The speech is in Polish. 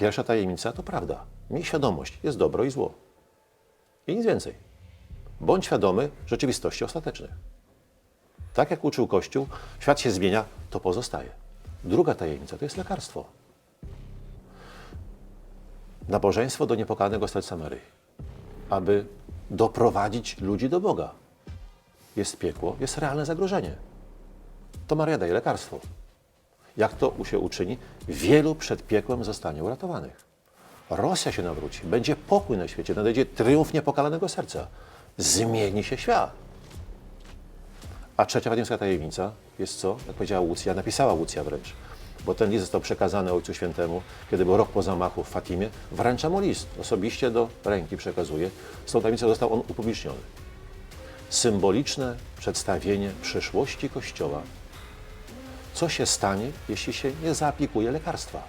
Pierwsza tajemnica to prawda. Miej świadomość, jest dobro i zło. I nic więcej. Bądź świadomy rzeczywistości ostatecznych. Tak jak uczył Kościół, świat się zmienia, to pozostaje. Druga tajemnica to jest lekarstwo. Nabożeństwo do niepokalanego serca Maryi, aby doprowadzić ludzi do Boga. Jest piekło, jest realne zagrożenie. To Maria daje lekarstwo. Jak to się uczyni? Wielu przed piekłem zostanie uratowanych. Rosja się nawróci, będzie pokój na świecie, nadejdzie triumf niepokalanego serca. Zmieni się świat. A trzecia wadimska tajemnica jest co? Jak powiedziała Łucja, napisała Łucja wręcz, bo ten list został przekazany Ojcu Świętemu, kiedy był rok po zamachu w Fatimie. Wręcza mu list, osobiście do ręki przekazuje. Z tą tajemnicą został on upubliczniony. Symboliczne przedstawienie przyszłości Kościoła. Co się stanie, jeśli się nie zaaplikuje lekarstwa?